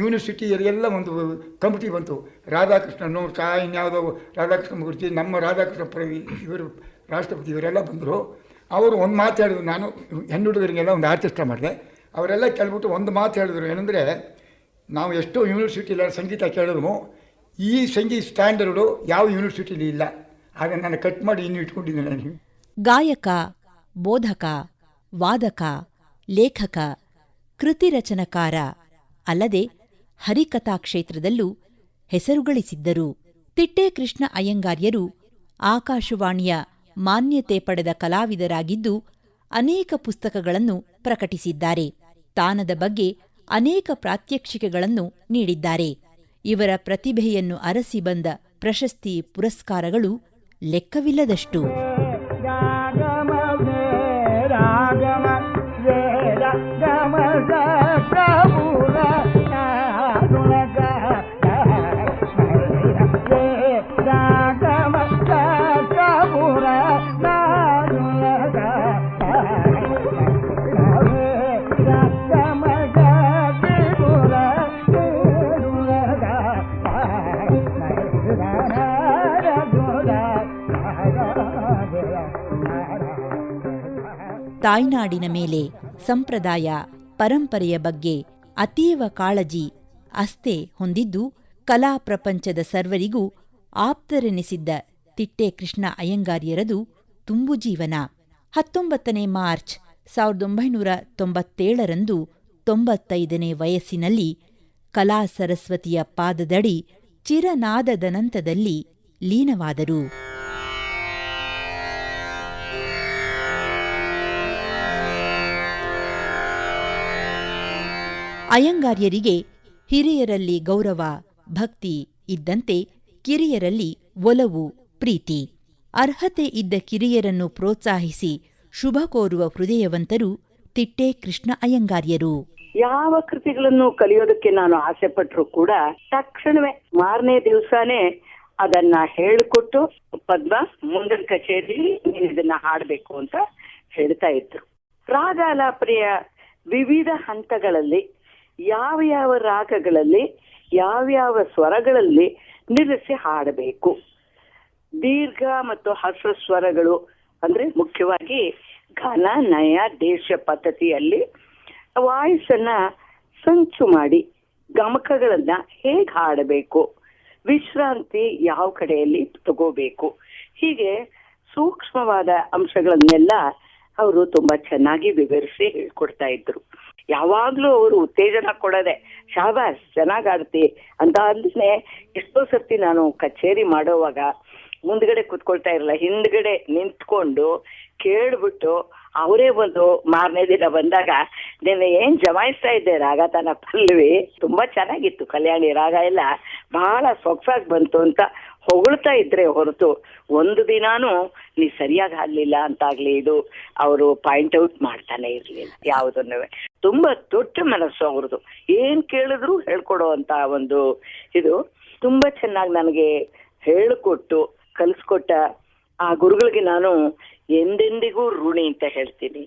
Speaker 2: ಎಲ್ಲ ಒಂದು ಕಮಿಟಿ ಬಂತು. ರಾಧಾಕೃಷ್ಣನು ಸಹ ಇನ್ಯಾವುದೋ ರಾಧಾಕೃಷ್ಣ ಗುರುಜಿ ನಮ್ಮ ರಾಧಾಕೃಷ್ಣ ಪ್ರ ಇವರು ರಾಷ್ಟ್ರಪತಿ ಇವರೆಲ್ಲ ಬಂದರು. ಅವರು ಒಂದು ಮಾತು ಹೇಳಿದ್ರು, ನಾನು ಹೆಣ್ಣು ಹುಡುಗರಿಗೆಲ್ಲ ಒಂದು ಆರ್ಕೆಸ್ಟ್ರಾ ಮಾಡಿದೆ. ಅವರೆಲ್ಲ ಕೇಳ್ಬಿಟ್ಟು ಒಂದು ಮಾತು ಹೇಳಿದ್ರು ಏನಂದರೆ, ನಾವು ಎಷ್ಟೋ ಯೂನಿವರ್ಸಿಟಿಲಿ ಸಂಗೀತ ಕೇಳಿದ್ರು, ಈ ಸಂಗೀತ ಸ್ಟ್ಯಾಂಡರ್ಡು ಯಾವ ಯೂನಿವರ್ಸಿಟಿಲಿ ಇಲ್ಲ. ಆಗ ನಾನು ಕಟ್ ಮಾಡಿ ಇನ್ನು ಇಟ್ಕೊಂಡಿದ್ದೀನಿ ನಾನು.
Speaker 3: ಗಾಯಕ, ಬೋಧಕ, ವಾದಕ, ಲೇಖಕ, ಕೃತಿರಚನಕಾರ ಅಲ್ಲದೆ ಹರಿಕಥಾ ಕ್ಷೇತ್ರದಲ್ಲೂ ಹೆಸರುಗಳಿಸಿದ್ದರು. ತಿಟ್ಟೆ ಕೃಷ್ಣ ಅಯ್ಯಂಗಾರ್ಯರು ಆಕಾಶವಾಣಿಯ ಮಾನ್ಯತೆ ಪಡೆದ ಕಲಾವಿದರಾಗಿದ್ದು ಅನೇಕ ಪುಸ್ತಕಗಳನ್ನು ಪ್ರಕಟಿಸಿದ್ದಾರೆ. ತಾನದ ಬಗ್ಗೆ ಅನೇಕ ಪ್ರಾತ್ಯಕ್ಷಿಕೆಗಳನ್ನು ನೀಡಿದ್ದಾರೆ. ಇವರ ಪ್ರತಿಭೆಯನ್ನು ಅರಸಿ ಬಂದ ಪ್ರಶಸ್ತಿ ಪುರಸ್ಕಾರಗಳು ಲೆಕ್ಕವಿಲ್ಲದಷ್ಟು. ತಾಯ್ನಾಡಿನ ಮೇಲೆ ಸಂಪ್ರದಾಯ, ಪರಂಪರೆಯ ಬಗ್ಗೆ ಅತೀವ ಕಾಳಜಿ ಅಸ್ತೆ ಹೊಂದಿದ್ದು ಕಲಾ ಪ್ರಪಂಚದ ಸರ್ವರಿಗೂ ಆಪ್ತರೆನಿಸಿದ್ದ ತಿಟ್ಟೆ ಕೃಷ್ಣ ಅಯ್ಯಂಗಾರ್ಯರದು ತುಂಬು ಜೀವನ. ಹತ್ತೊಂಬತ್ತನೇ ಮಾರ್ಚ್ ಸಾವಿರದ ಒಂಬೈನೂರ ತೊಂಬತ್ತೇಳರಂದು ತೊಂಬತ್ತೈದನೇ ವಯಸ್ಸಿನಲ್ಲಿ ಕಲಾ ಸರಸ್ವತಿಯ ಪಾದದಡಿ ಚಿರನಾದದನಂತದಲ್ಲಿ ಲೀನವಾದರು. ಅಯ್ಯಂಗಾರ್ಯರಿಗೆ ಹಿರಿಯರಲ್ಲಿ ಗೌರವ, ಭಕ್ತಿ ಇದ್ದಂತೆ ಕಿರಿಯರಲ್ಲಿ ಒಲವು, ಪ್ರೀತಿ. ಅರ್ಹತೆ ಇದ್ದ ಕಿರಿಯರನ್ನು ಪ್ರೋತ್ಸಾಹಿಸಿ ಶುಭ ಕೋರುವ ಹೃದಯವಂತರು ತಿಟ್ಟೆ ಕೃಷ್ಣ ಅಯ್ಯಂಗಾರ್ಯರು.
Speaker 4: ಯಾವ ಕೃತಿಗಳನ್ನು ಕಲಿಯೋದಕ್ಕೆ ನಾನು ಆಸೆ ಪಟ್ಟರು ಕೂಡ ತಕ್ಷಣವೇ ಮಾರನೇ ದಿವಸನೇ ಅದನ್ನ ಹೇಳಿಕೊಟ್ಟು ಪದ್ಮ ಮುಂದಿನ ಕಚೇರಿ ನೀನು ಇದನ್ನ ಹಾಡಬೇಕು ಅಂತ ಹೇಳ್ತಾ ಇದ್ರು. ರಾಗಾಲಾಪನೆಯ ವಿವಿಧ ಹಂತಗಳಲ್ಲಿ ಯಾವ ಯಾವ ರಾಗಗಳಲ್ಲಿ ಯಾವ್ಯಾವ ಸ್ವರಗಳಲ್ಲಿ ನಿಲ್ಲಿಸಿ ಹಾಡಬೇಕು. ದೀರ್ಘ ಮತ್ತು ಹಸ್ರ ಸ್ವರಗಳು ಅಂದ್ರೆ ಮುಖ್ಯವಾಗಿ ಘನ, ನಯ, ದೇಶ ಪದ್ಧತಿಯಲ್ಲಿ ವಾಯ್ಸ್ ಅನ್ನ ಸಂಚು ಮಾಡಿ ಗಮಕಗಳನ್ನ ಹೇಗ್ ಹಾಡಬೇಕು, ವಿಶ್ರಾಂತಿ ಯಾವ ಕಡೆಯಲ್ಲಿ ತಗೋಬೇಕು. ಹೀಗೆ ಸೂಕ್ಷ್ಮವಾದ ಅಂಶಗಳನ್ನೆಲ್ಲ ಅವರು ತುಂಬಾ ಚೆನ್ನಾಗಿ ವಿವರಿಸಿ ಹೇಳ್ಕೊಡ್ತಾ ಇದ್ರು. ಯಾವಾಗ್ಲೂ ಅವರು ಉತ್ತೇಜನ ಕೊಡದೆ ಶಾಬಾಸ್ ಚೆನ್ನಾಗ್ ಆಡ್ತಿ ಅಂತ ಅಂದ್ರೆ ಎಷ್ಟೋ ಸರ್ತಿ ನಾನು ಕಚೇರಿ ಮಾಡೋವಾಗ ಮುಂದ್ಗಡೆ ಕುತ್ಕೊಳ್ತಾ ಇರಲ್ಲ, ಹಿಂದ್ಗಡೆ ನಿಂತ್ಕೊಂಡು ಕೇಳ್ಬಿಟ್ಟು
Speaker 2: ಅವರೇ ಬಂದು ಮಾರನೇ ದಿನ ಬಂದಾಗ, ನಿನ್ನೆ ಏನ್ ಜಮಾಯಿಸ್ತಾ ಇದ್ದೆ? ರಾಗ ತನ ಪಲ್ವಿ. ತುಂಬಾ ಚೆನ್ನಾಗಿತ್ತು ಕಲ್ಯಾಣಿ, ರಾಗ ಎಲ್ಲ ಬಹಳ ಸೊಗಸಾಗಿ ಬಂತು ಅಂತ ಹೊಗಳ್ತಾ ಇದ್ರೆ ಹೊರತು ಒಂದು ದಿನಾನು ನೀ ಸರಿಯಾಗಿ ಆಗ್ಲಿಲ್ಲ ಅಂತಾಗ್ಲಿ ಇದು ಅವರು ಪಾಯಿಂಟ್ ಔಟ್ ಮಾಡ್ತಾನೆ ಇರ್ಲಿಲ್ಲ ಯಾವುದನ್ನು. ತುಂಬಾ ದೊಡ್ಡ ಮನಸ್ಸು ಅವ್ರದ್ದು ಏನ್ ಕೇಳಿದ್ರು ಹೇಳ್ಕೊಡುವಂತ ಒಂದು ಇದು ತುಂಬಾ ಚೆನ್ನಾಗಿ ನನಗೆ ಹೇಳಿಕೊಟ್ಟು ಕಲಿಸ್ಕೊಟ್ಟ ಆ ಗುರುಗಳಿಗೆ ನಾನು ಎಂದೆಂದಿಗೂ ಋಣಿ ಅಂತ ಹೇಳ್ತೀನಿ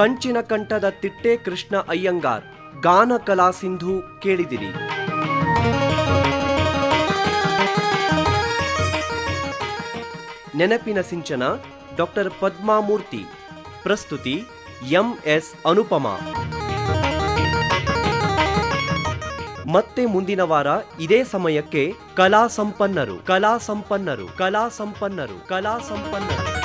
Speaker 1: ಕಂಚಿನ ಕಂಠದ ತಿಟ್ಟೆ ಕೃಷ್ಣ ಅಯ್ಯಂಗಾರ್, ಗಾನ ಕಲಾ ಸಿಂಧು ಕೇಳಿದಿರಿ. ನೆನಪಿನ ಸಿಂಚನ ಡಾಕ್ಟರ್ ಪದ್ಮಾಮೂರ್ತಿ. ಪ್ರಸ್ತುತಿ ಎಂಎಸ್ ಅನುಪಮಾ. ಮತ್ತೆ ಮುಂದಿನ ವಾರ ಇದೇ ಸಮಯಕ್ಕೆ ಕಲಾ ಸಂಪನ್ನರು ಕಲಾ ಸಂಪನ್ನರು ಕಲಾ ಸಂಪನ್ನರು ಕಲಾ ಸಂಪನ್ನರು